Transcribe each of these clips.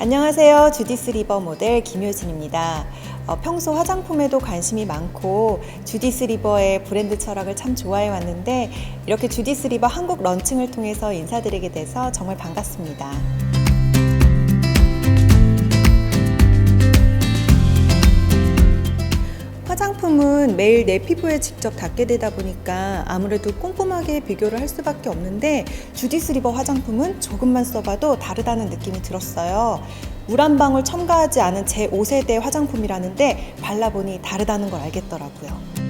안녕하세요. 주디스 리버 모델 김효진입니다. 어, 평소 화장품에도 관심이 많고 주디스 리버의 브랜드 철학을 참 좋아해 왔는데 이렇게 주디스 리버 한국 런칭을 통해서 인사드리게 돼서 정말 반갑습니다. 화장품은 매일 내 피부에 직접 닿게 되다 보니까 아무래도 꼼꼼하게 비교를 할 수밖에 없는데 주디스 리버 화장품은 조금만 써봐도 다르다는 느낌이 들었어요. 물 한 방울 첨가하지 않은 제 5세대 화장품이라는데 발라보니 다르다는 걸 알겠더라고요.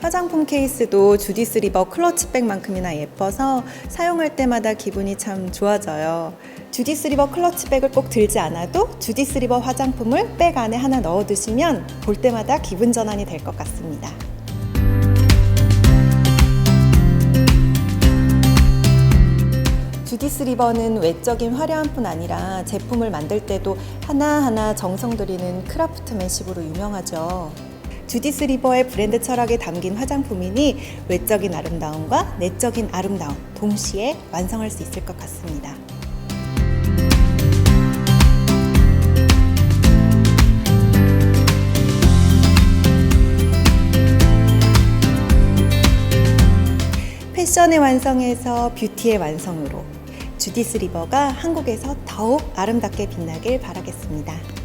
화장품 케이스도 주디스 리버 클러치백만큼이나 예뻐서 사용할 때마다 기분이 참 좋아져요. 주디스 리버 클러치백을 꼭 들지 않아도 주디스 리버 화장품을 백 안에 하나 넣어 두시면 볼 때마다 기분 전환이 될 것 같습니다. 주디스 리버는 외적인 화려한 뿐 아니라 제품을 만들 때도 하나하나 정성 들이는 크라프트맨십으로 유명하죠. 주디스 리버의 브랜드 철학에 담긴 화장품이니 외적인 아름다움과 내적인 아름다움 동시에 완성할 수 있을 것 같습니다. 패션의 완성에서 뷰티의 완성으로 주디스 리버가 한국에서 더욱 아름답게 빛나길 바라겠습니다.